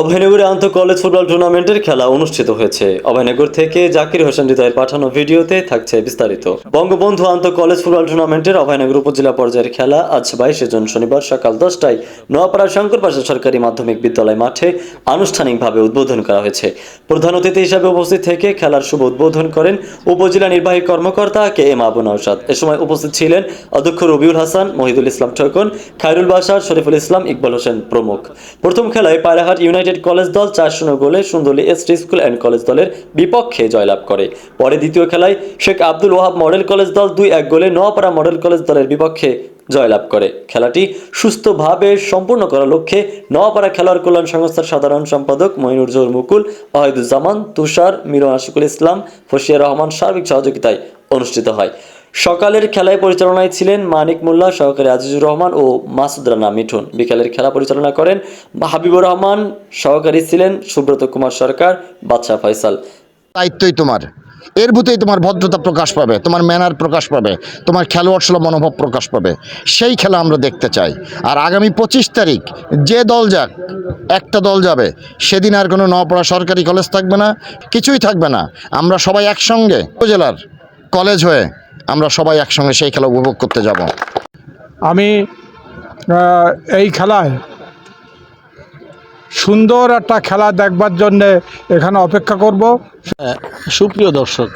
অভয়নগরে আন্তঃ college football টুর্নামেন্টের খেলা অনুষ্ঠিত হয়েছে। অভয়নগর থেকে জাকির হোসেন হৃদয়ের পাঠানো ভিডিওতে থাকছে বিস্তারিত। বঙ্গবন্ধু আন্তঃ কলেজ ফুটবল টুর্নামেন্টের অভয়নগর উপজেলা পর্যায়ের খেলা আজ বাইশে জুন শনিবার সকাল দশটায় নোয়াপাড়া শঙ্করপাশা সরকারি মাধ্যমিক বিদ্যালয় মাঠে আনুষ্ঠানিকভাবে উদ্বোধন করা হয়েছে। প্রধান অতিথি হিসাবে উপস্থিত থেকে খেলার শুভ উদ্বোধন করেন উপজেলা নির্বাহী কর্মকর্তা কে এম আবু নওশাদ। এ সময় উপস্থিত ছিলেন অধ্যক্ষ রবিউল হাসান, মহিদুল ইসলাম ঠকন খায়রুল বাসার শরীফুল ইসলাম, ইকবাল হোসেন প্রমুখ। প্রথম খেলায় পায়রাহাট ইউনাইটেড কলেজ দল চার শূন্য গোলে সুন্দরী এসটি স্কুল অ্যান্ড কলেজ দলের বিপক্ষে জয়লাভ করে। পরে দ্বিতীয় খেলায় শেখ আব্দুল ওয়াহাব মডেল কলেজ দল দুই এক গোলে নোয়াপাড়া মডেল কলেজ দলের বিপক্ষে জয়লাভ করে। খেলাটি সুস্থভাবে সম্পূর্ণ করার লক্ষ্যে নোয়াপাড়া খেলোয়াড় কল্যাণ সংস্থার সাধারণ সম্পাদক মইনুর জহুর মুকুল ওয়াহিদুজ্জামান তুষার মিরন আশিকুল ইসলাম ফসিয়া রহমান সার্বিক সহযোগিতায় অনুষ্ঠিত হয়। সকালের খেলায় পরিচালনায় ছিলেন মানিক মোল্লা, সহকারী আজিজুর রহমান ও মাসুদ রানা মিঠুন। বিকালের খেলা পরিচালনা করেন হাবিবুর রহমান, সহকারী ছিলেন সুব্রত কুমার সরকার, বাদশাহ ফয়সাল। দায়িত্বই তোমার। এর ভিতরেই তোমার ভদ্রতা প্রকাশ পাবে, তোমার ম্যানার প্রকাশ পাবে, তোমার খেলোয়াড় সুলভ মনোভাব প্রকাশ পাবে। সেই খেলা আমরা দেখতে চাই। আর আগামী পঁচিশ তারিখ যে দল যাক, একটা দল যাবে, সেদিন আর কোনো নওপাড়া সরকারি কলেজ থাকবে না, কিছুই থাকবে না। আমরা সবাই একসঙ্গে উপজেলার কলেজ হয়ে আমরা সবাই একসঙ্গে সেই খেলা উপভোগ করতে যাব। আমি এই খেলায় সুন্দর একটা খেলা দেখবার জন্যে এখানে অপেক্ষা করব। সুপ্রিয় দর্শক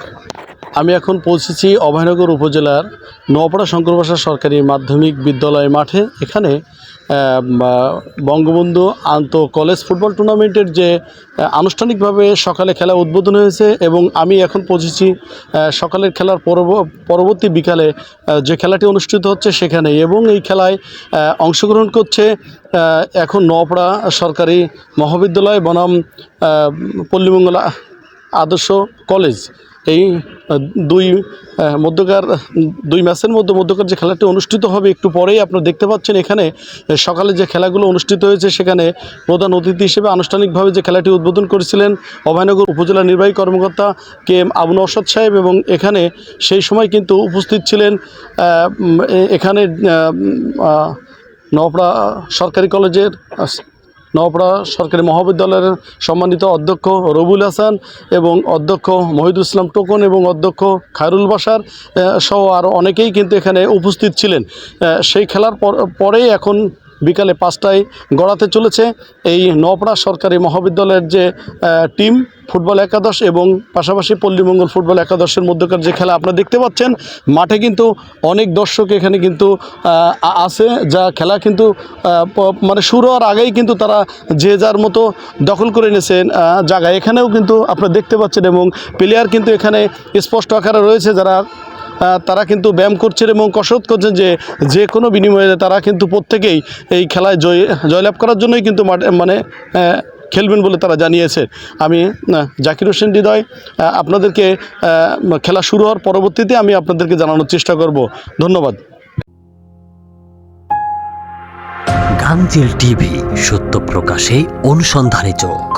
আমি এখন পৌঁছেছি অভয়নগর উপজেলার নোয়াপাড়া শঙ্করবাসা সরকারি মাধ্যমিক বিদ্যালয় মাঠে। এখানে বঙ্গবন্ধু আন্ত কলেজ ফুটবল টুর্নামেন্টের যে আনুষ্ঠানিকভাবে সকালে খেলা উদ্বোধন হয়েছে এবং আমি এখন পৌঁছেছি সকালের খেলার পরব- পরবর্তী বিকালে যে খেলাটি অনুষ্ঠিত হচ্ছে সেখানে এবং এই খেলায় অংশগ্রহণ করছে এখন নোয়াপাড়া সরকারি মহাবিদ্যালয় বনাম পল্লীমঙ্গলা আদর্শ কলেজ। এই দুই মধ্যকার, দুই ম্যাচের মধ্যে মধ্যকার যে খেলাটি অনুষ্ঠিত হবে একটু পরেই আপনারা দেখতে পাচ্ছেন এখানে সকালে যে খেলাগুলো অনুষ্ঠিত হয়েছে সেখানে প্রধান অতিথি হিসেবে আনুষ্ঠানিকভাবে যে খেলাটি উদ্বোধন করেছিলেন অভয়নগর উপজেলা নির্বাহী কর্মকর্তা কে এম আবু নওশাদ সাহেব এবং এখানে সেই সময় কিন্তু উপস্থিত ছিলেন এখানে নওপাড়া সরকারি কলেজের নওপাড়া সরকারি মহাবিদ্যালয়ের সম্মানিত অধ্যক্ষ রবুল হাসান এবং অধ্যক্ষ মহিদুল ইসলাম টোকন এবং অধ্যক্ষ খায়রুল বাসার সহ আরও অনেকেই কিন্তু এখানে উপস্থিত ছিলেন। সেই খেলার পর- পরেই এখন বিকালে পাঁচটায় গড়াতে চলেছে এই নওপাড়া সরকারি মহাবিদ্যালয়ের যে টিম ফুটবল একাদশ এবং পাশাপাশি পল্লীমঙ্গল ফুটবল একাদশের মধ্যকার যে খেলা আপনারা দেখতে পাচ্ছেন, মাঠে কিন্তু অনেক দর্শক এখানে কিন্তু আছে যা খেলা কিন্তু মানে শুরু হওয়ার আগেই কিন্তু তারা যে যার মতো দখল করে নিয়েছেন জায়গা এখানেও কিন্তু আপনারা দেখতে পাচ্ছেন এবং প্লেয়ার কিন্তু এখানে স্পষ্ট আকারে রয়েছে যারা তারা কিন্তু ব্যায়াম করছেন এবং কসরত করছেন যে যে কোনো বিনিময়ে তারা কিন্তু প্রত্যেকেই এই খেলায় জয়, জয়লাভ করার জন্যই কিন্তু মানে খেলবেন বলে তারা জানিয়েছে। আমি জাকির হোসেন হৃদয় আপনাদেরকে খেলা শুরু হওয়ার পরবর্তীতে আমি আপনাদেরকে জানানোর চেষ্টা করব। ধন্যবাদ। গাংচিল টিভি, সত্য প্রকাশে অনুসন্ধানী চোখ।